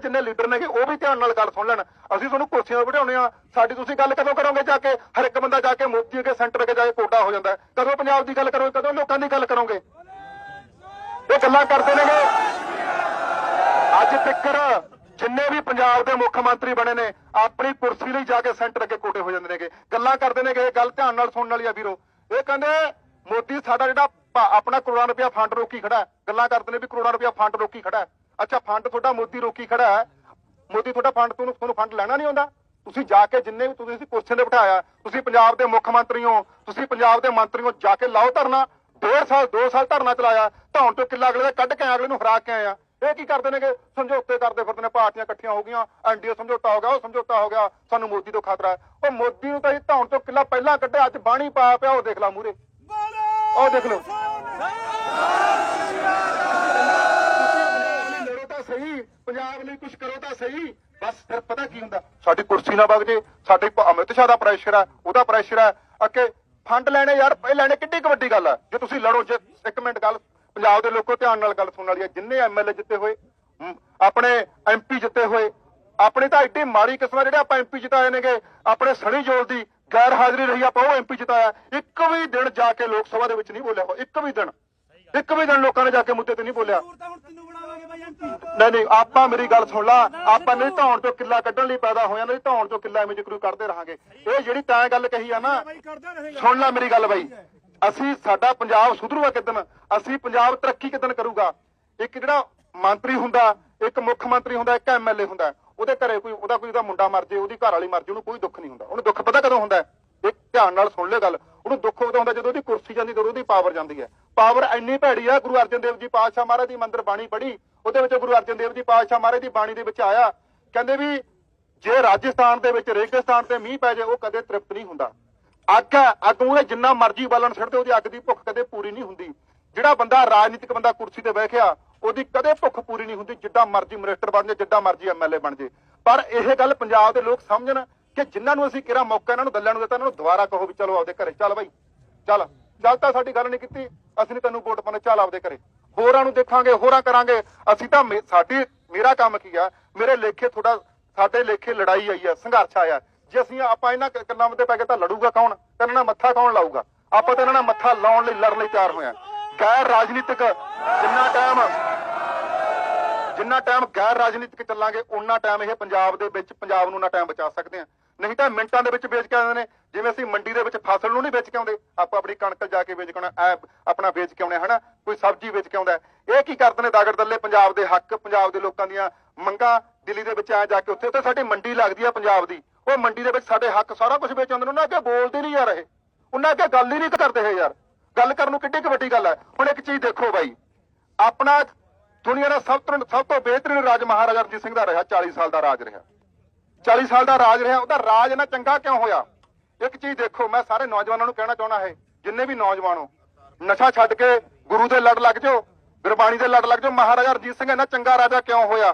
ਜਿੰਨੇ ਲੀਡਰ ਨੇਗੇ, ਉਹ ਵੀ ਧਿਆਨ ਨਾਲ ਗੱਲ ਸੁਣ ਲੈਣ। ਅਸੀਂ ਤੁਹਾਨੂੰ ਕੁਰਸੀਆਂ ਤੇ ਬਿਠਾਉਣੇ ਆ। ਸਾਡੀ ਤੁਸੀਂ ਗੱਲ ਕਦੋਂ ਕਰੋਗੇ ਜਾ ਕੇ? ਹਰ ਇੱਕ ਬੰਦਾ ਜਾ ਕੇ ਮੋਦੀ ਅਗੇ ਸੈਂਟਰ ਅਗੇ ਜਾ ਕੇ ਕੋਡਾ ਹੋ ਜਾਂਦਾ ਕਦੋਂ ਪੰਜਾਬ ਦੀ ਗੱਲ ਕਰੋਗੇ, ਕਦੋਂ ਲੋਕਾਂ ਦੀ ਗੱਲ ਕਰੋਗੇ? ਇਹ ਗੱਲਾਂ ਕਰਦੇ ਨੇਗੇ। ਅੱਜ ਤੱਕਰ ਜਿੰਨੇ ਵੀ ਪੰਜਾਬ ਦੇ ਮੁੱਖ ਮੰਤਰੀ ਬਣੇ ਨੇ, ਆਪਣੀ ਕੁਰਸੀ ਲਈ ਜਾ ਕੇ ਸੈਂਟਰ ਅੱਗੇ ਕੋਟੇ ਹੋ ਜਾਂਦੇ ਨੇਗੇ। ਗੱਲਾਂ ਕਰਦੇ ਨੇਗੇ, ਇਹ ਗੱਲ ਧਿਆਨ ਨਾਲ ਸੁਣਨ ਵਾਲੀ ਆ ਵੀਰੋ। ਇਹ ਕਹਿੰਦੇ, ਮੋਦੀ ਸਾਡਾ ਜਿਹੜਾ ਆਪਣਾ ਕਰੋੜਾਂ ਰੁਪਇਆ ਫੰਡ ਰੋਕੀ ਖੜਾ ਗੱਲਾਂ ਕਰਦੇ ਨੇ ਵੀ ਕਰੋੜਾਂ ਰੁਪਇਆ ਫੰਡ ਰੋਕੀ ਖੜਾ ਅੱਛਾ ਫੰਡ ਤੁਹਾਡਾ ਮੋਦੀ ਰੋਕੀ ਖੜਾ ਹੈ। ਮੋਦੀ ਤੁਹਾਡਾ ਫੰਡ ਤੁਹਾਨੂੰ ਤੁਹਾਨੂੰ ਫੰਡ ਲੈਣਾ ਨਹੀਂ ਆਉਂਦਾ। ਤੁਸੀਂ ਜਾ ਕੇ ਜਿੰਨੇ ਵੀ ਤੁਸੀਂ ਕੁਰਸੀਆਂ ਤੇ ਬਿਠਾਇਆ ਤੁਸੀਂ ਪੰਜਾਬ ਦੇ ਮੁੱਖ ਮੰਤਰੀ ਹੋ ਤੁਸੀਂ ਪੰਜਾਬ ਦੇ ਮੰਤਰੀ ਹੋ ਜਾ ਕੇ ਲਾਓ ਧਰਨਾ। ਡੇਢ ਸਾਲ 2 ਸਾਲ ਧਰਨਾ ਚਲਾਇਆ। ਧੌਣ ਤੋਂ ਕਿੱਲਾ ਅਗਲੇ ਦਾ ਕੱਢ ਕੇ ਆਏ, ਅਗਲੇ ਨੂੰ ਹਰਾ ਕੇ ਆਏ ਆ। ਇਹ ਕੀ ਕਰਦੇ ਨੇਗੇ? ਸਮਝੌਤੇ ਕਰਦੇ ਫਿਰਦੇ ਨੇ ਪਾਰਟੀਆਂ ਇਕੱਠੀਆਂ ਹੋ ਗਈਆਂ ਐਨਡੀਏ ਸਮਝੌਤਾ ਹੋ ਗਿਆ ਉਹ ਸਮਝੌਤਾ ਹੋ ਗਿਆ ਸਾਨੂੰ ਮੋਦੀ ਤੋਂ ਖਤਰਾ ਹੈ। ਉਹ ਮੋਦੀ ਨੂੰ ਤਾਂ ਇਹ ਧੌਣ ਤੋਂ ਕਿੱਲਾ ਪਹਿਲਾਂ ਕੱਢਿਆ ਅੱਜ ਬਾਣੀ ਪਾ ਪਿਆ ਉਹ ਦੇਖ ਲਾ ਮੂਰੇ ਉਹ ਦੇਖ ਲਓ ਤੁਸੀਂ ਲੜੋ ਤਾਂ ਸਹੀ ਪੰਜਾਬ ਲਈ ਕੁਝ ਕਰੋ ਤਾਂ ਸਹੀ ਬਸ ਫਿਰ ਪਤਾ ਕੀ ਹੁੰਦਾ? ਸਾਡੀ ਕੁਰਸੀ ਨਾ ਵਗ ਜੇ, ਸਾਡੇ ਅਮਿਤ ਸ਼ਾਹ ਦਾ ਪ੍ਰੈਸ਼ਰ ਹੈ ਉਹਦਾ ਪ੍ਰੈਸ਼ਰ ਹੈ ਅੱਗੇ ਫੰਡ ਲੈਣੇ ਯਾਰ, ਇਹ ਲੈਣੇ ਕਿੱਡੀ ਵੱਡੀ ਗੱਲ ਹੈ ਜੇ ਤੁਸੀਂ ਲੜੋ, ਜੇ ਇੱਕ ਮਿੰਟ ਗੱਲ, ਪੰਜਾਬ ਦੇ ਲੋਕੋ ਧਿਆਨ ਨਾਲ ਗੱਲ ਸੁਣਨ ਵਾਲੀ ਹੈ ਜਿੰਨੇ ਐਮਐਲਏ ਜਿੱਤੇ ਹੋਏ ਆਪਣੇ ਐਮਪੀ ਜਿੱਤੇ ਹੋਏ, ਆਪਣੀ ਤਾਂ ਐਡੀ ਮਾੜੀ ਕਿਸਮਤ ਜਿਹੜੇ ਆਪਾਂ ਐਮਪੀ ਜਿਤਾਏ ਨੇਗੇ, ਆਪਣੇ ਸਣੀ ਜੋਲ ਦੀ ਗੈਰ ਹਾਜ਼ਰੀ ਰਹੀ, ਆਪਾਂ ਉਹ ਐਮਪੀ ਜਿਤਾਇਆ। ਇੱਕ ਵੀ ਦਿਨ ਜਾ ਕੇ ਲੋਕ ਸਭਾ ਦੇ ਵਿੱਚ ਨਹੀਂ ਬੋਲਿਆ ਉਹ ਇੱਕ ਵੀ ਦਿਨ। ਇੱਕ ਵੀ ਦਿਨ ਲੋਕਾਂ ਨੇ ਜਾ ਕੇ ਮੁੱਦੇ ਤੇ ਨਹੀਂ ਬੋਲਿਆ। ਨਹੀਂ ਨਹੀਂ, ਆਪਾਂ ਮੇਰੀ ਗੱਲ ਸੁਣ ਲਾ। ਆਪਾਂ ਨਹੀਂ ਧੌਣ ਚੋਂ ਕਿੱਲਾ ਕੱਢਣ ਲਈ ਪੈਦਾ ਹੋਇਆ ਨਹੀਂ ਧੌਣ ਚੋਂ ਕਿੱਲਾ ਐਵੇਂ ਜਿਕਰੂ ਕੱਢਦੇ ਰਹਾਂਗੇ। ਇਹ ਜਿਹੜੀ ਤਾਂ ਗੱਲ ਕਹੀ ਆ ਨਾ, ਸੁਣ ਲੈ ਮੇਰੀ ਗੱਲ ਬਾਈ। ਅਸੀਂ ਸਾਡਾ ਪੰਜਾਬ ਸੁਧਰੂਗਾ ਕਿਦਨ ਅਸੀਂ ਪੰਜਾਬ ਤਰੱਕੀ ਕਿਦਨ ਕਰੂਗਾ? ਇੱਕ ਜਿਹੜਾ ਮੰਤਰੀ ਹੁੰਦਾ, ਇੱਕ ਮੁੱਖ ਮੰਤਰੀ ਹੁੰਦਾ, ਇੱਕ ਐਮਐਲਏ ਹੁੰਦਾ, ਉਹਦੇ ਘਰੇ ਕੋਈ, ਉਹਦਾ ਕੋਈ ਉਹਦਾ ਮੁੰਡਾ ਮਰ ਜੇ, ਉਹਦੀ ਘਰ ਵਾਲੀ ਮਰ ਜੇ, ਉਹਨੂੰ ਕੋਈ ਦੁੱਖ ਨਹੀਂ ਹੁੰਦਾ। ਉਹਨੂੰ ਦੁੱਖ ਪਤਾ ਕਦੋਂ ਹੁੰਦਾ? ਹੈ? ਇੱਕ ਧਿਆਨ ਨਾਲ ਸੁਣ ਲਿਓ ਗੱਲ। ਉਹਨੂੰ ਦੁੱਖ ਉਦੋਂ ਹੁੰਦਾ ਜਦੋਂ ਉਹਦੀ ਕੁਰਸੀ ਜਾਂਦੀ, ਜਦੋਂ ਉਹਦੀ ਪਾਵਰ ਜਾਂਦੀ ਹੈ। ਪਾਵਰ ਇੰਨੀ ਭੈੜੀ ਆ, ਗੁਰੂ ਅਰਜਨ ਦੇਵ ਜੀ ਪਾਤਸ਼ਾਹ ਮਹਾਰਾਜ ਦੀ ਮੰਦਰ ਬਾਣੀ ਪੜ੍ਹੀ ਉਹਦੇ ਵਿੱਚ ਗੁਰੂ ਅਰਜਨ ਦੇਵ ਜੀ ਪਾਤਸ਼ਾਹ ਮਹਾਰਾਜ ਦੀ ਬਾਣੀ ਦੇ ਵਿੱਚ ਆਇਆ, ਕਹਿੰਦੇ ਵੀ ਜੇ ਰਾਜਸਥਾਨ ਦੇ ਵਿੱਚ ਰੇਗਿਸਤਾਨ ਤੇ ਮੀਂਹ ਪੈ ਜਾਏ, ਉਹ ਕਦੇ ਤ੍ਰਿਪਤ ਨਹੀਂ ਹੁੰਦਾ। ਅੱਗ ਅੱਗ ਉਹਨੇ ਜਿੰਨਾ ਮਰਜ਼ੀ ਬਾਲਣ ਛੱਡਦੇ ਉਹਦੀ ਅੱਗ ਦੀ ਭੁੱਖ ਕਦੇ ਪੂਰੀ ਨਹੀਂ ਹੁੰਦੀ। ਜਿਹੜਾ ਬੰਦਾ ਰਾਜਨੀਤਿਕ ਬੰਦਾ ਕੁਰਸੀ ਤੇ ਬੈਠਿਆ ਉਹਦੀ ਕਦੇ ਭੁੱਖ ਪੂਰੀ ਨਹੀਂ ਹੁੰਦੀ, ਜਿੱਦਾਂ ਮਰਜ਼ੀ ਮਿਨਿਸਟਰ ਬਣ ਜਾਏ, ਜਿੱਦਾਂ ਮਰਜ਼ੀ ਐਮਐਲਏ ਬਣ ਜੇ ਪਰ ਇਹ ਗੱਲ ਪੰਜਾਬ ਦੇ ਲੋਕ ਸਮਝਣ ਕਿ ਜਿਨ੍ਹਾਂ ਨੂੰ ਅਸੀਂ ਕਿਹੜਾ ਮੌਕਾ ਇਹਨਾਂ ਨੂੰ ਦੱਲਿਆਂ ਨੂੰ ਦਿੱਤਾ, ਇਹਨਾਂ ਨੂੰ ਦੁਬਾਰਾ ਕਹੋ ਵੀ ਚਲੋ ਆਪਦੇ ਘਰੇ, ਚੱਲ ਬਾਈ, ਚੱਲ। ਚੱਲ ਤਾਂ ਸਾਡੀ ਗੱਲ ਨਹੀਂ ਕੀਤੀ। ਅਸੀਂ ਨਹੀਂ ਤੈਨੂੰ ਵੋਟ ਪਾਉਣੇ ਚੱਲ ਆਪਦੇ ਘਰੇ। ਹੋਰਾਂ ਨੂੰ ਦੇਖਾਂਗੇ, ਹੋਰਾਂ ਕਰਾਂਗੇ। ਅਸੀਂ ਤਾਂ ਮੇ- ਸਾਡੀ, ਮੇਰਾ ਕੰਮ ਕੀ ਆ? ਮੇਰੇ ਲੇਖੇ ਥੋੜਾ ਸਾਡੇ ਲੇਖੇ ਲੜਾਈ ਆਈ ਆ, ਸੰਘਰਸ਼ ਆਇਆ। ਜੇ ਅਸੀਂ ਆਪਾਂ ਇਹਨਾਂ ਕ- ਕੰਨਾਂ ਤੇ ਪੈ ਗਏ ਤਾਂ ਲੜੂਗਾ ਕੌਣ? ਤੇ ਇਹਨਾਂ ਨਾਲ ਮੱਥਾ ਕੌਣ ਲਾਊਗਾ? ਆਪਾਂ ਤਾਂ ਇਹਨਾਂ ਨਾਲ ਮੱਥਾ ਲਾਉਣ ਲਈ ਲੜਨ ਲਈ ਤਿਆਰ ਹੋਇਆ ਗੈਰ ਰਾਜਨੀਤਿਕ ਜਿੰਨਾ ਟਾਈਮ ਜਿੰਨਾ ਟਾਈਮ ਗੈਰ ਰਾਜਨੀਤਿਕ ਚੱਲਾਂਗੇ ਉਨਾ ਟਾਈਮ ਇਹ ਪੰਜਾਬ ਦੇ ਵਿੱਚ, ਪੰਜਾਬ ਨੂੰ ਨਾ ਟਾਈਮ ਬਚਾ ਸਕਦੇ ਆ। ਨਹੀਂ ਤਾਂ ਮਿੰਟਾਂ ਦੇ ਵਿੱਚ ਵੇਚ ਕੇ ਆਉਂਦੇ ਨੇ। ਜਿਵੇਂ ਅਸੀਂ ਮੰਡੀ ਦੇ ਵਿੱਚ ਫਸਲ ਨੂੰ ਨਹੀਂ ਵੇਚ ਕੇ ਆਉਂਦੇ, ਆਪਾਂ ਆਪਣੀ ਕਣਕ ਜਾ ਕੇ ਵੇਚ ਕੇ ਆਉਣਾ, ਐ ਆਪਣਾ ਵੇਚ ਕੇ ਆਉਣੇ, ਹਨਾ? ਕੋਈ ਸਬਜ਼ੀ ਵੇਚ ਕੇ ਆਉਂਦਾ ਇਹ ਕੀ ਕਰਦੇ ਨੇ ਦਾਗੜ ਦੱਲੇ? ਪੰਜਾਬ ਦੇ ਹੱਕ, ਪੰਜਾਬ ਦੇ ਲੋਕਾਂ ਦੀਆਂ ਮੰਗਾਂ ਦਿੱਲੀ ਦੇ ਵਿੱਚ ਆ ਜਾ ਕੇ ਉੱਥੇ ਉੱਥੇ ਸਾਡੀ ਮੰਡੀ ਲੱਗਦੀ ਆ ਪੰਜਾਬ ਦੀ। ਉਹ ਮੰਡੀ ਦੇ ਵਿੱਚ ਸਾਡੇ ਹੱਕ ਸਾਰਾ ਕੁਝ ਵੇਚ ਆਉਂਦੇ ਨੇ, ਉਹਨਾਂ ਅੱਗੇ ਬੋਲਦੇ ਨਹੀਂ ਯਾਰ ਇਹ। ਉਹਨਾਂ ਅੱਗੇ ਗੱਲ ਹੀ ਨਹੀਂ ਕਰਦੇ ਇਹ ਯਾਰ। ਗੱਲ ਕਰਨ ਨੂੰ ਕਿੱਡੀ ਕੁ ਵੱਡੀ ਗੱਲ ਹੈ ਹੁਣ ਇੱਕ ਚੀਜ਼ ਦੇਖੋ ਬਾਈ, ਆਪਣਾ ਦੁਨੀਆ ਦਾ ਸਭ ਤੋਂ ਸਭ ਤੋਂ ਬਿਹਤਰੀਨ ਰਾਜ ਮਹਾਰਾਜਾ ਰਣਜੀਤ ਸਿੰਘ ਦਾ ਰਿਹਾ 40 ਸਾਲ ਦਾ ਰਾਜ ਰਿਹਾ। 40 ਸਾਲ ਦਾ ਰਾਜ ਰਿਹਾ, ਉਹਦਾ ਰਾਜ ਇੰਨਾ ਚੰਗਾ ਕਿਉਂ ਹੋਇਆ? ਇੱਕ ਚੀਜ਼ ਦੇਖੋ, ਮੈਂ ਸਾਰੇ ਨੌਜਵਾਨਾਂ ਨੂੰ ਕਹਿਣਾ ਚਾਹਣਾ ਹੈ, ਜਿੰਨੇ ਵੀ ਨੌਜਵਾਨ ਹੋ, ਨਸ਼ਾ ਛੱਡ ਕੇ ਗੁਰੂ ਦੇ ਲੜ ਲੱਗ ਜਾਓ, ਗੁਰਬਾਣੀ ਦੇ ਲੜ ਲੱਗ ਜਾਓ, ਮਹਾਰਾਜਾ ਰਣਜੀਤ ਸਿੰਘ ਇੰਨਾ ਚੰਗਾ ਰਾਜਾ ਕਿਉਂ ਹੋਇਆ?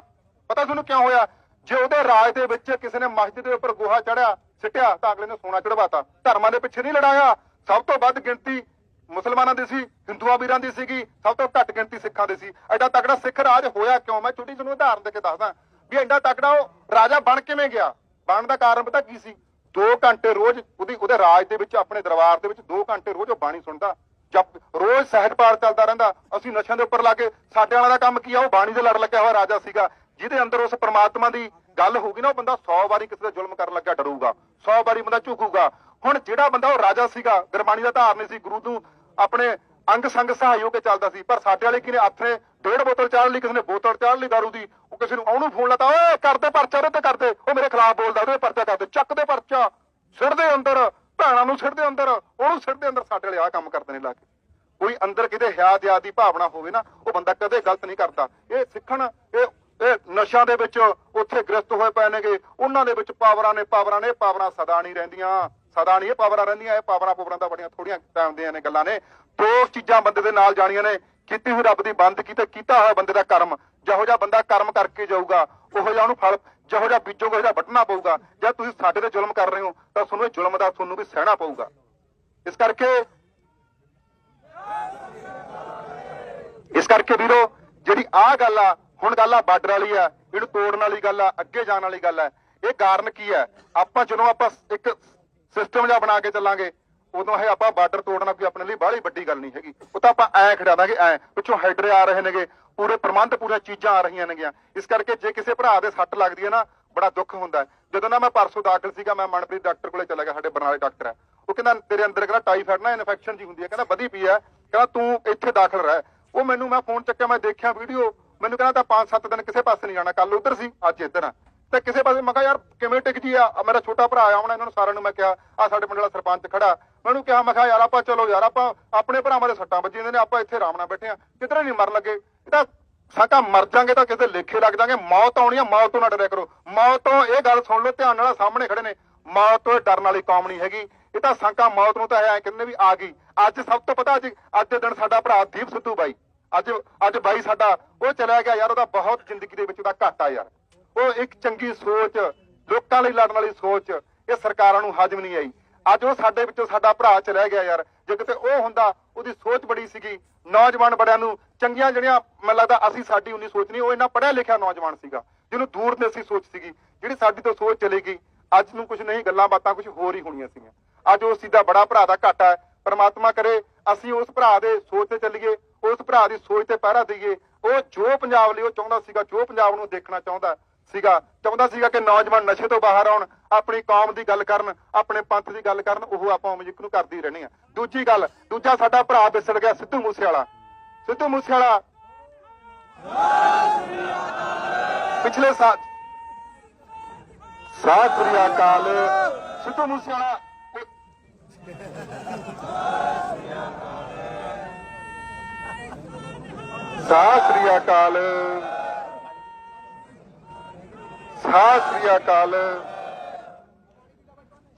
ਪਤਾ ਤੁਹਾਨੂੰ ਕਿਉਂ ਹੋਇਆ? ਜੇ ਉਹਦੇ ਰਾਜ ਦੇ ਵਿੱਚ ਕਿਸੇ ਨੇ ਮਸਜਿਦ ਦੇ ਉੱਪਰ ਗੋਹਾ ਚੜਿਆ ਸਿੱਟਿਆ, ਤਾਂ ਅਗਲੇ ਨੇ ਸੋਨਾ ਚੜਵਾਤਾ ਧਰਮਾਂ ਦੇ ਪਿੱਛੇ ਨਹੀਂ ਲੜਾਇਆ। ਸਭ ਤੋਂ ਵੱਧ ਗਿਣਤੀ ਮੁਸਲਮਾਨਾਂ ਦੀ ਸੀ, ਹਿੰਦੂਆਂ ਵੀਰਾਂ ਦੀ ਸੀਗੀ, ਸਭ ਤੋਂ ਘੱਟ ਗਿਣਤੀ ਸਿੱਖਾਂ ਦੀ ਸੀ। ਐਡਾ ਤਕੜਾ ਸਿੱਖ ਰਾਜ ਹੋਇਆ ਕਿਉਂ? ਮੈਂ ਛੋਟੀ ਜਿਹੀ ਉਦਾਹਰਨ ਦੇ ਕੇ ਦੱਸਦਾ ਵੀ ਐਡਾ ਤਕੜਾ ਉਹ ਰਾਜਾ ਬਣ ਕਿਵੇਂ ਗਿਆ? ਬਣਨ ਦਾ ਕਾਰਨ ਪਤਾ ਕੀ ਸੀ? 2 ਘੰਟੇ ਰੋਜ਼ ਉਹਦੀ, ਉਹਦੇ ਰਾਜ ਦੇ ਵਿੱਚ, ਆਪਣੇ ਦਰਬਾਰ ਦੇ ਵਿੱਚ 2 ਘੰਟੇ ਰੋਜ਼ ਉਹ ਬਾਣੀ ਸੁਣਦਾ। ਜਪ ਰੋਜ਼ ਸਹਿਜ ਪਾਠ ਚੱਲਦਾ ਰਹਿੰਦਾ, ਅਸੀਂ ਨਸ਼ਿਆਂ ਦੇ ਉੱਪਰ ਲਾ ਕੇ, ਸਾਡੇ ਵਾਲਾ ਦਾ ਕੰਮ ਕੀ ਆ? ਉਹ ਬਾਣੀ ਦੇ ਲੜ ਲੱਗਿਆ ਹੋਇਆ ਰਾਜਾ ਸੀਗਾ। ਜਿਹਦੇ ਅੰਦਰ ਉਸ ਪ੍ਰਮਾਤਮਾ ਦੀ ਗੱਲ ਹੋਊਗੀ ਨਾ, ਉਹ ਬੰਦਾ 100 ਵਾਰੀ ਕਿਸੇ ਦਾ ਜ਼ੁਲਮ ਕਰਨ ਲੱਗਾ ਡਰੂਗਾ। 100 ਵਾਰੀ ਬੰਦਾ ਝੁਕੂਗਾ। ਹੁਣ ਜਿਹੜਾ ਬੰਦਾ ਉਹ ਰਾਜਾ ਸੀਗਾ, ਗੁਰਬਾਣੀ ਦਾ ਧਾਰਨੀ ਸੀ, ਗੁਰੂ ਨੂੰ ਆਪਣੇ ਅੰਗ ਸੰਗ ਸਹਾਇਓ ਕੇ ਚੱਲਦਾ ਸੀ। ਪਰ ਸਾਡੇ ਵਾਲੇ ਕਿਨੇ ਹੱਥੇ ਡੇਢ ਬੋਤਲ ਚਾੜ ਲਈ, ਕਿਸੇ ਨੇ ਬੋਤਲ ਚਾੜ ਲਈ, ਦਾਰੂ ਦੀ। ਉਹ ਕਿਸੇ ਨੂੰ ਉਹਨੂੰ ਫੋਨ ਲਾਤਾ, ਓਏ, ਕਰਦੇ ਪਰਚਾ ਉਹਦੇ ਤੇ ਕਰਦੇ। ਉਹ ਮੇਰੇ ਖਿਲਾਫ ਬੋਲਦਾ, ਉਹਦੇ ਪਰਚਾ ਕਰਦੇ ਚੱਕਦੇ ਪਰਚਾ। ਸਿਰ ਅੰਦਰ, ਭੈਣਾਂ ਨੂੰ ਸਿਰ ਅੰਦਰ, ਉਹਨੂੰ ਸਿਰ ਅੰਦਰ, ਸਾਡੇ ਵਾਲੇ ਆ ਕੰਮ ਕਰਦੇ ਨੇ ਲਾ ਕੇ। ਕੋਈ ਅੰਦਰ ਕਿਤੇ ਹਿਆ ਦਿਆ ਦੀ ਭਾਵਨਾ ਹੋਵੇ ਨਾ, ਉਹ ਬੰਦਾ ਕਦੇ ਗਲਤ ਨਹੀਂ ਕਰਦਾ। ਇਹ ਸਿੱਖਣ, ਇਹ ਇਹ ਨਸ਼ਿਆਂ ਦੇ ਵਿੱਚ ਉੱਥੇ ਗ੍ਰਸਤ ਹੋਏ ਪਏ ਨੇਗੇ। ਉਹਨਾਂ ਦੇ ਵਿੱਚ ਪਾਵਰਾਂ ਨੇ ਪਾਵਰਾਂ ਨੇ ਪਾਵਰਾਂ ਸਦਾ ਨਹੀਂ ਰਹਿੰਦੀਆਂ। ਸਦਾ ਨਹੀਂ, ਇਹ ਪਾਵਰਾਂ ਰਹਿੰਦੀਆਂ, ਇਹ ਪਾਵਰਾਂ ਪੂਵਰਾਂ ਦਾ ਬੜੀਆਂ ਥੋੜੀਆਂ ਟਾਈਮ ਦੀਆਂ ਨੇ ਗੱਲਾਂ ਨੇ। ਦੋ ਚੀਜ਼ਾਂ ਬੰਦੇ ਦੇ ਨਾਲ ਜਾਣੀਆਂ ਨੇ। ਕੀਤੀ ਹੋਈ ਰੱਬ ਦੀ ਬੰਦ ਤੇ ਕੀਤਾ ਹੋਇਆ ਬੰਦੇ ਦਾ ਕਰਮ। ਜਿਹੋ ਜਿਹਾ ਬੰਦਾ ਕਰਮ ਕਰਕੇ ਜਾਊਗਾ, ਉਹੋ ਜਿਹਾ ਉਹਨੂੰ ਫਲ, ਜਿਹੋ ਜਿਹਾ ਬੀਜੋਗੇ, ਉਹੋ ਜਿਹਾ ਵੱਢਣਾ ਪਊਗਾ। ਜੇ ਤੁਸੀਂ ਸਾਡੇ ਤੇ ਜ਼ੁਲਮ ਕਰ ਰਹੇ ਹੋ, ਤਾਂ ਤੁਹਾਨੂੰ ਇਹ ਜ਼ੁਲਮ ਦਾ ਤੁਹਾਨੂੰ ਵੀ ਸਹਿਣਾ ਪਊਗਾ। ਇਸ ਕਰਕੇ ਇਸ ਕਰਕੇ ਵੀਰੋ, ਜਿਹੜੀ ਆਹ ਗੱਲ ਆ, ਹੁਣ ਗੱਲ ਆ ਬਾਰਡਰ ਵਾਲੀ ਆ, ਇਹਨੂੰ ਤੋੜਨ ਵਾਲੀ ਗੱਲ ਆ, ਅੱਗੇ ਜਾਣ ਵਾਲੀ ਗੱਲ ਹੈ ਇਹ ਕਾਰਨ ਕੀ ਹੈ ਆਪਾਂ ਜਦੋਂ ਆਪਾਂ ਇੱਕ ਸਿਸਟਮ ਜਿਹਾ ਬਣਾ ਕੇ ਚੱਲਾਂਗੇ ਉਦੋਂ ਇਹ ਆਪਾਂ ਬਾਰਡਰ ਤੋੜਨਾ ਕੋਈ ਆਪਣੇ ਲਈ ਬਾਹਲੀ ਵੱਡੀ ਗੱਲ ਨਹੀਂ ਹੈਗੀ। ਉਹ ਤਾਂ ਆਪਾਂ ਐ ਖੜਾ ਦਾਂਗੇ, ਐ, ਪਿੱਛੋਂ ਹੈਡਰੇ ਆ ਰਹੇ ਨੇਗੇ, ਪੂਰੇ ਪ੍ਰਬੰਧ, ਪੂਰੀਆਂ ਚੀਜ਼ਾਂ ਆ ਰਹੀਆਂ ਨੇਗੀਆਂ। ਇਸ ਕਰਕੇ ਜੇ ਕਿਸੇ ਭਰਾ ਦੇ ਸੱਟ ਲੱਗਦੀ ਹੈ ਨਾ, ਬੜਾ ਦੁੱਖ ਹੁੰਦਾ ਜਦੋਂ ਨਾ ਮੈਂ ਪਰਸੋਂ ਦਾਖਲ ਸੀਗਾ, ਮੈਂ ਮਨਪ੍ਰੀਤ ਡਾਕਟਰ ਕੋਲੇ ਚਲਾ ਗਿਆ, ਸਾਡੇ ਬਰਨਾਲੇ ਡਾਕਟਰ ਹੈ। ਉਹ ਕਹਿੰਦਾ, ਤੇਰੇ ਅੰਦਰ ਕਹਿੰਦਾ ਟਾਈਫਾਇਡ ਨਾ, ਇਨਫੈਕਸ਼ਨ ਜੀ ਹੁੰਦੀ ਹੈ। ਕਹਿੰਦਾ, ਵਧੀ ਪਈ ਹੈ। ਕਹਿੰਦਾ, ਤੂੰ ਇੱਥੇ ਦਾਖਲ ਰਹਿ। ਉਹ ਮੈਨੂੰ, ਮੈਂ ਫੋਨ ਚੱਕਿਆ, ਮੈਂ ਦੇਖਿਆ ਵੀਡੀਓ। ਮੈਨੂੰ ਕਹਿੰਦਾ, ਤਾਂ 5-7 ਦਿਨ ਕਿਸੇ ਪਾਸੇ ਨਹੀਂ ਜਾਣਾ ਕੱਲ ਉਧਰ ਸੀ, ਅੱਜ ਇੱਧਰ ਆ। ਤੇ ਕਿਸੇ ਪਾਸੇ ਮੈਂ ਕਿਹਾ, ਯਾਰ, ਕਿਵੇਂ ਟਿਕ ਜੀ ਆ? ਮੇਰਾ ਛੋਟਾ ਭਰਾ ਆਉਣਾ ਇਹਨਾਂ ਨੂੰ ਸਾਰਿਆਂ ਨੂੰ ਮੈਂ ਕਿਹਾ, ਆ ਸਾਡੇ ਪਿੰਡ ਵਾਲਾ ਸਰਪੰਚ ਖੜਾ। ਮੈਨੂੰ ਕਿਹਾ, ਮੈਂ ਕਿਹਾ, ਯਾਰ, ਆਪਾਂ ਚਲੋ ਯਾਰ, ਆਪਾਂ ਆਪਣੇ ਭਰਾਵਾਂ ਦੇ ਸੱਟਾਂ ਵੱਜੀਆਂ ਨੇ, ਆਪਾਂ ਇੱਥੇ ਆਰਾਮ ਨਾਲ ਬੈਠੇ ਆ। ਕਿਧਰੇ ਨਹੀਂ ਮਰ ਲੱਗੇ? ਇਹ ਤਾਂ ਸਾਕਾ ਮਰ ਜਾਾਂਗੇ ਤਾਂ ਕਿਸੇ ਲੇਖੇ ਲੱਗ ਜਾਾਂਗੇ। ਮੌਤ ਆਉਣੀ ਆ, ਮੌਤ ਤੋਂ ਨਾ ਡਰਿਆ ਕਰੋ। ਮੌਤ ਤੋਂ ਇਹ ਗੱਲ ਸੁਣ ਲਓ, ਧਿਆਨ ਨਾਲ ਸਾਹਮਣੇ ਖੜੇ ਨੇ। ਮੌਤ ਤੋਂ ਡਰਨ ਵਾਲੀ ਕੌਮ ਨਹੀਂ ਹੈਗੀ। ਇਹ ਤਾਂ ਸਾਕਾ ਮੌਤ ਨੂੰ ਤਾਂ ਐ ਕਹਿੰਦੇ ਵੀ ਆ ਗਈ। ਅੱਜ ਸਭ ਤੋਂ ਪਤਾ, ਅੱਜ ਅੱਜ ਦੇ ਦਿਨ ਸਾਡਾ ਭਰਾ ਦੀਪ ਸਿੱਧੂ ਬਾਈ। ਅੱਜ ਅੱਜ ਬਾਈ ਸਾਡਾ, ਉਹ ਚਲਾ ਗਿਆ ਯਾਰ, ਉਹਦਾ ਬਹੁਤ ਜ਼ਿੰਦਗੀ ਦੇ ਵਿੱਚ ਉਹਦਾ ਘਾਟਾ ਯਾਰ। ਉਹ ਇੱਕ ਚੰਗੀ ਸੋਚ ਲੋਕਾਂ ਲਈ ਲੜਨ ਵਾਲੀ ਸੋਚ, ਇਹ ਸਰਕਾਰਾਂ ਨੂੰ ਹਾਜ਼ਮ ਨਹੀਂ ਆਈ। ਅੱਜ ਉਹ ਸਾਡੇ ਵਿੱਚੋਂ ਸਾਡਾ ਭਰਾ ਚਲਾ ਗਿਆ ਯਾਰ। ਜੇ ਕਿਤੇ ਉਹ ਹੁੰਦਾ, ਉਹਦੀ ਸੋਚ ਬੜੀ ਸੀਗੀ। ਨੌਜਵਾਨ ਬੜਿਆਂ ਨੂੰ ਚੰਗੀਆਂ ਜਿਹੜੀਆਂ ਮੈਨੂੰ ਲੱਗਦਾ ਅਸੀਂ ਸਾਡੀ ਉਨੀ ਸੋਚ ਨਹੀਂ, ਉਹ ਇੰਨਾ ਪੜਿਆ ਲਿਖਿਆ ਨੌਜਵਾਨ ਸੀਗਾ, ਜਿਹਨੂੰ ਦੂਰ ਦੇਸੀ ਸੋਚ ਸੀਗੀ, ਜਿਹੜੀ ਸਾਡੀ ਤੋਂ ਸੋਚ ਚਲੀ ਗਈ। ਅੱਜ ਨੂੰ ਕੁਝ ਨਹੀਂ, ਗੱਲਾਂ ਬਾਤਾਂ ਕੁਝ ਹੋਰ ਹੀ ਹੋਣੀਆਂ ਸੀਗੀਆਂ। ਅੱਜ ਉਸ ਚੀਜ਼ ਦਾ ਬੜਾ ਭਰਾ ਦਾ ਘਾਟਾ ਹੈ। ਪਰਮਾਤਮਾ ਕਰੇ, ਅਸੀਂ ਉਸ ਭਰਾ ਦੇ ਸੋਚ ਤੇ ਚੱਲੀਏ, ਉਸ ਭਰਾ ਦੀ ਸੋਚ ਤੇ ਪਹਿਰਾ ਦਈਏ। ਉਹ ਜੋ ਪੰਜਾਬ ਲਈ ਉਹ ਚਾਹੁੰਦਾ ਸੀਗਾ, ਜੋ ਪੰਜਾਬ ਨੂੰ ਦੇਖਣਾ ਚਾਹੁੰਦਾ ਸੀਗਾ, ਚਾਹੁੰਦਾ ਸੀਗਾ ਕਿ ਨੌਜਵਾਨ ਨਸ਼ੇ ਤੋਂ ਬਾਹਰ ਆਉਣ, ਆਪਣੀ ਕੌਮ ਦੀ ਗੱਲ ਕਰਨ, ਆਪਣੇ ਪੰਥ ਦੀ ਗੱਲ ਕਰਨ, ਉਹ ਆਪਾਂ ਉਮਜਿਕ ਨੂੰ ਕਰਦੀ ਰਹਿਣੀ ਆ ਦੂਜੀ ਗੱਲ, ਦੂਜਾ ਸਾਡਾ ਭਰਾ ਵਿਸੜ ਗਿਆ ਸਿੱਧੂ ਮੂਸੇਵਾਲਾ। ਸਿੱਧੂ ਮੂਸੇਵਾਲਾ ਪਿਛਲੇ ਸਾਲ ਸਤਿ ਸ੍ਰੀ ਅਕਾਲ। ਸਿੱਧੂ ਮੂਸੇਵਾਲਾ ਸਤਿ ਸ੍ਰੀ ਅਕਾਲ। ਸਤਿ ਸ੍ਰੀ ਅਕਾਲ।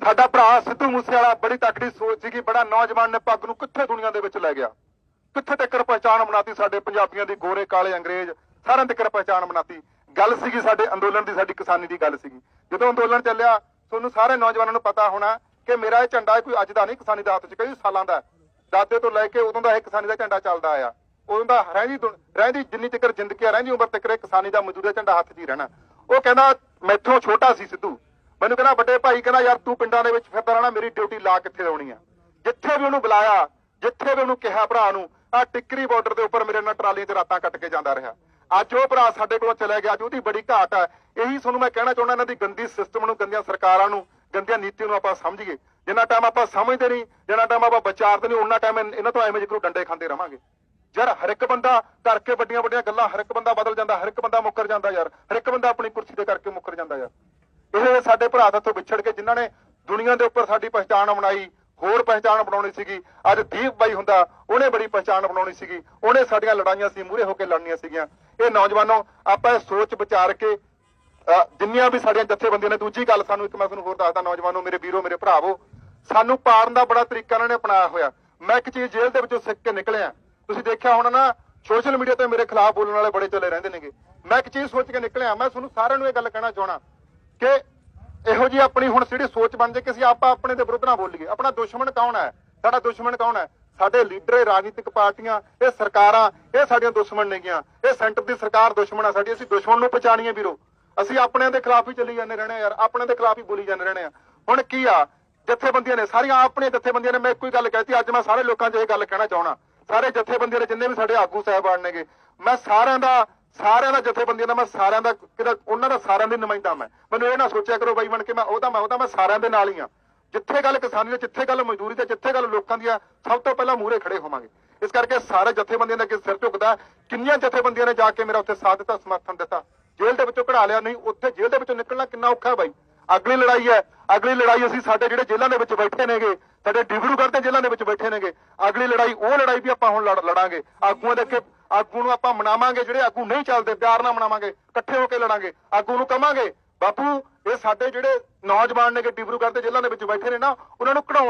ਸਾਡਾ ਭਰਾ ਸਿੱਧੂ ਮੂਸੇਵਾਲਾ ਬੜੀ ਤਕੜੀ ਸੋਚ ਸੀਗੀ, ਬੜਾ ਨੌਜਵਾਨ ਨੇ ਪੱਗ ਨੂੰ ਕਿੱਥੇ ਦੁਨੀਆ ਦੇ ਵਿੱਚ ਲੈ ਗਿਆ? ਕਿੱਥੇ ਤੱਕ ਪਛਾਣ ਬਣਾਤੀ ਸਾਡੇ ਪੰਜਾਬੀਆਂ ਦੀ ਗੋਰੇ ਕਾਲੇ ਅੰਗਰੇਜ਼? ਸਾਰਿਆਂ ਤੱਕ ਪਛਾਣ ਬਣਾਤੀ। ਗੱਲ ਸੀਗੀ ਸਾਡੇ ਅੰਦੋਲਨ ਦੀ, ਸਾਡੀ ਕਿਸਾਨੀ ਦੀ ਗੱਲ ਸੀਗੀ। ਜਦੋਂ ਅੰਦੋਲਨ ਚੱਲਿਆ, ਤੁਹਾਨੂੰ ਸਾਰੇ ਨੌਜਵਾਨਾਂ ਨੂੰ ਪਤਾ ਹੋਣਾ ਕਿ ਮੇਰਾ ਇਹ ਝੰਡਾ ਕੋਈ ਅੱਜ ਦਾ ਨਹੀਂ, ਕਿਸਾਨੀ ਦਾ ਹੱਥ 'ਚ, ਕਈ ਸਾਲਾਂ ਦਾ। ਦਾਦੇ ਤੋਂ ਲੈ ਕੇ ਉਦੋਂ ਦਾ ਇਹ ਕਿਸਾਨੀ ਦਾ ਝੰਡਾ ਚੱਲਦਾ ਆਇਆ। ਉਦੋਂ ਦਾ ਰਹਿੰਦੀ ਦੁਨ- ਰਹਿੰਦੀ ਜਿੰਨੀ ਤੱਕ ਜ਼ਿੰਦਗੀ ਆ, ਰਹਿੰਦੀ ਉਮਰ ਤੱਕ ਇਹ ਕਿਸਾਨੀ ਦਾ ਮੌਜੂਦਾ ਝੰਡਾ ਹੱਥ 'ਚ ਹੀ ਰਹਿਣਾ। ਉਹ ਕਹਿੰਦਾ ਮੈਥੋਂ ਛੋਟਾ ਸੀ ਸਿੱਧੂ। ਮੈਨੂੰ ਕਹਿੰਦਾ, ਵੱਡੇ ਭਾਈ, ਕਹਿੰਦਾ, ਯਾਰ ਤੂੰ ਪਿੰਡਾਂ ਦੇ ਵਿੱਚ ਫਿਰਦਾ ਰਹਿਣਾ, ਮੇਰੀ ਡਿਊਟੀ ਲਾ ਕਿੱਥੇ ਲਾਉਣੀ ਆ? ਜਿੱਥੇ ਵੀ ਉਹਨੂੰ ਬੁਲਾਇਆ, ਜਿੱਥੇ ਵੀ ਉਹਨੂੰ ਕਿਹਾ ਭਰਾ ਨੂੰ ਆ ਟਿੱਕਰੀ ਬਾਰਡਰ ਦੇ ਉੱਪਰ ਮੇਰੇ ਨਾਲ ਟਰਾਲੀਆਂ 'ਚ ਰਾਤਾਂ ਕੱਟ ਕੇ ਜਾਂਦਾ ਰਿਹਾ। ਅੱਜ ਉਹ ਭਰਾ ਸਾਡੇ ਕੋਲੋਂ ਚਲੇ ਗਿਆ, ਅੱਜ ਉਹਦੀ ਬੜੀ ਘਾਟ ਹੈ ਇਹੀ ਤੁਹਾਨੂੰ ਮੈਂ ਕਹਿਣਾ ਚਾਹੁੰਦਾ, ਇਹਨਾਂ ਦੀ ਗੰਦੀ ਸਿਸਟਮ ਨੂੰ, ਗੰਦੀਆਂ ਸਰਕਾਰਾਂ ਨੂੰ, ਗੰਦੀਆਂ ਨੀਤੀਆਂ ਨੂੰ ਆਪਾਂ ਸਮਝੀਏ। ਜਿੰਨਾ ਟਾਈਮ ਆਪਾਂ ਸਮਝਦੇ ਨਹੀਂ, ਜਿੰਨਾ ਟਾਈਮ ਆਪਾਂ ਵਿਚਾਰਦੇ ਨਹੀਂ ਉਹਨਾਂ ਟਾਈਮ ਇਹਨਾਂ ਤੋਂ ਐਵੇਂ ਜਿਕਰੂ ਡੰਡੇ ਖਾਂਦੇ ਰਵਾਂਗੇ। ਯਾਰ ਹਰ ਇੱਕ ਬੰਦਾ ਕਰਕੇ ਵੱਡੀਆਂ ਵੱਡੀਆਂ ਗੱਲਾਂ, ਹਰ ਇੱਕ ਬੰਦਾ ਬਦਲ ਜਾਂਦਾ, ਹਰ ਇੱਕ ਬੰਦਾ ਮੁੱਕਰ ਜਾਂਦਾ ਯਾਰ। ਹਰ ਇੱਕ ਬੰਦਾ ਆਪਣੀ ਕੁਰਸੀ ਦੇ ਕਰਕੇ ਮੁੱਕਰ ਜਾਂਦਾ ਯਾਰ। ਇਹ ਸਾਡੇ ਭਰਾ ਤੋਂ ਵਿਛੜ ਕੇ ਜਿਨ੍ਹਾਂ ਨੇ ਦੁਨੀਆ ਦੇ ਉੱਪਰ ਸਾਡੀ ਪਛਾਣ ਬਣਾਈ, ਹੋਰ ਪਛਾਣ ਬਣਾਉਣੀ ਸੀਗੀ। ਅੱਜ ਦੀਪ ਬਾਈ ਹੁੰਦਾ, ਉਹਨੇ ਬੜੀ ਪਛਾਣ ਬਣਾਉਣੀ ਸੀਗੀ। ਉਹਨੇ ਸਾਡੀਆਂ ਲੜਾਈਆਂ ਸੀ, ਮੂਹਰੇ ਹੋ ਕੇ ਲੜਨੀਆਂ ਸੀਗੀਆਂ। ਇਹ ਨੌਜਵਾਨੋ, ਆਪਾਂ ਇਹ ਸੋਚ ਵਿਚਾਰ ਕੇ ਅਹ ਜਿੰਨੀਆਂ ਵੀ ਸਾਡੀਆਂ ਜਥੇਬੰਦੀਆਂ ਨੇ, ਦੂਜੀ ਗੱਲ ਸਾਨੂੰ ਇੱਕ ਮੈਂ ਤੁਹਾਨੂੰ ਹੋਰ ਦੱਸਦਾ, ਨੌਜਵਾਨੋ, ਮੇਰੇ ਵੀਰੋ, ਮੇਰੇ ਭਰਾਵੋ, ਸਾਨੂੰ ਪਾਰਨ ਦਾ ਬੜਾ ਤਰੀਕਾ ਇਹਨਾਂ ਨੇ ਅਪਣਾਇਆ ਹੋਇਆ। ਮੈਂ ਇੱਕ ਚੀਜ਼ ਜੇਲ੍ਹ ਦੇ ਵਿੱਚੋਂ ਸਿੱਖ ਕੇ ਨਿਕਲਿਆ। ਤੁਸੀਂ ਦੇਖਿਆ ਹੋਣਾ ਨਾ ਸੋਸ਼ਲ ਮੀਡੀਆ ਤੇ ਮੇਰੇ ਖਿਲਾਫ ਬੋਲਣ ਵਾਲੇ ਬੜੇ ਚੱਲੇ ਰਹਿੰਦੇ ਨੇਗੇ। ਮੈਂ ਇੱਕ ਚੀਜ਼ ਸੋਚ ਕੇ ਨਿਕਲਿਆ, ਮੈਂ ਤੁਹਾਨੂੰ ਸਾਰਿਆਂ ਨੂੰ ਇਹ ਗੱਲ ਕਹਿਣਾ ਚਾਹਣਾ ਕਿ ਇਹੋ ਜੀ ਆਪਣੀ ਹੁਣ ਜਿਹੜੀ ਸੋਚ ਬਣ ਜੇ ਕਿ ਅਸੀਂ ਆਪਾਂ ਆਪਣੇ ਦੇ ਵਿਰੁੱਧ ਨਾ ਬੋਲੀਏ। ਆਪਣਾ ਦੁਸ਼ਮਣ ਕੌਣ ਹੈ? ਸਾਡਾ ਦੁਸ਼ਮਣ ਕੌਣ ਹੈ? ਸਾਡੇ ਲੀਡਰ ਇਹ ਰਾਜਨੀਤਿਕ ਪਾਰਟੀਆਂ, ਇਹ ਸਰਕਾਰਾਂ, ਇਹ ਸਾਡੀਆਂ ਦੁਸ਼ਮਣ ਨੇਗੀਆਂ। ਇਹ ਸੈਂਟਰ ਦੀ ਸਰਕਾਰ ਦੁਸ਼ਮਣ ਆ ਸਾਡੀ, ਅਸੀਂ ਦੁਸ਼ਮਣ ਨੂੰ ਪਛਾਣੀਏ ਵੀਰੋ। ਅਸੀਂ ਆਪਣਿਆਂ ਦੇ ਖਿਲਾਫ ਹੀ ਚੱਲੀ ਜਾਂਦੇ ਰਹਿਣੇ ਆ ਯਾਰ, ਆਪਣਿਆਂ ਦੇ ਖਿਲਾਫ ਹੀ ਬੋਲੀ ਜਾਂਦੇ ਰਹਿਣੇ ਆ ਹੁਣ ਕੀ ਆ? ਜਥੇਬੰਦੀਆਂ ਨੇ, ਸਾਰੀਆਂ ਆਪਣੀਆਂ ਜਥੇਬੰਦੀਆਂ ਨੇ ਮੈਂ ਇੱਕੋ ਹੀ ਗੱਲ ਕਹਿਤੀ, ਅੱਜ ਮੈਂ ਸਾਰੇ ਲੋਕਾਂ 'ਚ ਇਹ ਗੱਲ ਕਹਿਣਾ ਚਾਹਣਾ ਸਾਰੇ ਜਥੇਬੰਦੀਆਂ ਦੇ ਜਿੰਨੇ ਵੀ ਸਾਡੇ ਆਗੂ ਸਾਹਿਬਾਨ ਨੇਗੇ, ਮੈਂ ਸਾਰਿਆਂ ਦਾ ਸਾਰਿਆਂ ਦਾ ਜਥੇਬੰਦੀਆਂ ਦਾ, ਮੈਂ ਸਾਰਿਆਂ ਦਾ ਕਿਹਦਾ ਉਹਨਾਂ ਦਾ ਸਾਰਿਆਂ ਦੀ ਨੁਮਾਇੰਦਾ ਮੈਂ। ਮੈਨੂੰ ਇਹ ਨਾ ਸੋਚਿਆ ਕਰੋ ਬਾਈ ਬਣ ਕੇ ਮੈਂ ਉਹਦਾ ਮੈਂ ਉਹਦਾ ਮੈਂ ਸਾਰਿਆਂ ਦੇ ਨਾਲ ਹੀ ਆ ਜਿੱਥੇ ਗੱਲ ਕਿਸਾਨੀ ਦੀ, ਜਿੱਥੇ ਗੱਲ ਮਜ਼ਦੂਰੀ ਤੇ ਜਿੱਥੇ ਗੱਲ ਲੋਕਾਂ ਦੀ ਆ ਸਭ ਤੋਂ ਪਹਿਲਾਂ ਮੂਹਰੇ ਖੜੇ ਹੋਵਾਂਗੇ। ਇਸ ਕਰਕੇ ਸਾਰੇ ਜਥੇਬੰਦੀਆਂ ਦੇ ਅੱਗੇ ਸਿਰ ਝੁਕਦਾ, ਕਿੰਨੀਆਂ ਜਥੇਬੰਦੀਆਂ ਨੇ ਜਾ ਕੇ ਮੇਰਾ ਉੱਥੇ ਸਾਥ ਦਿੱਤਾ, ਸਮਰਥਨ ਦਿੱਤਾ। ਜੇਲ੍ਹ ਦੇ ਵਿੱਚੋਂ ਕਢਾ ਲਿਆ, ਨਹੀਂ, ਉੱਥੇ ਜੇਲ੍ਹ ਦੇ ਵਿੱਚੋਂ ਨਿਕਲਣਾ ਕਿੰਨਾ ਔਖਾ ਹੈ ਬਾਈ? ਅਗਲੀ ਲੜਾਈ ਹੈ। ਅਗਲੀ ਲੜਾਈ ਅਸੀਂ ਸਾਡੇ ਜਿਹੜੇ ਜੇਲ੍ਹਾਂ ਦੇ ਵਿੱਚ ਬੈਠੇ ਨੇਗੇ, ਸਾਡੇ ਡਿਬਰੂਗੜ੍ਹ ਦੇ ਜੇਲ੍ਹਾਂ ਦੇ ਵਿੱਚ ਬੈਠੇ ਨੇਗੇ, ਅਗਲੀ ਲੜਾਈ ਉਹ ਲੜਾਈ ਵੀ ਆਪਾਂ ਹੁਣ ਲੜ- ਲੜਾਂਗੇ। ਆਗੂਆਂ ਦੇ ਅੱਗੇ, ਆਗੂ ਨੂੰ ਆਪਾਂ ਮਨਾਵਾਂਗੇ, ਜਿਹੜੇ ਆਗੂ ਨਹੀਂ ਚੱਲਦੇ, ਪਿਆਰ ਨਾਲ ਮਨਾਵਾਂਗੇ, ਇਕੱਠੇ ਹੋ ਕੇ ਲੜਾਂਗੇ, ਆਗੂ ਨੂੰ ਕਵਾਂਗੇ, ਬਾਪੂ, ਇਹ ਸਾਡੇ ਜਿਹੜੇ ਨੌਜਵਾਨ ਨੇਗੇ ਡਿਬਰੂਗੜ੍ਹ ਦੇ ਜੇਲ੍ਹਾਂ ਦੇ ਵਿੱਚ ਬੈਠੇ ਨੇ ਨਾ, ਉਹਨਾਂ ਨੂੰ ਕਢਾਉਣ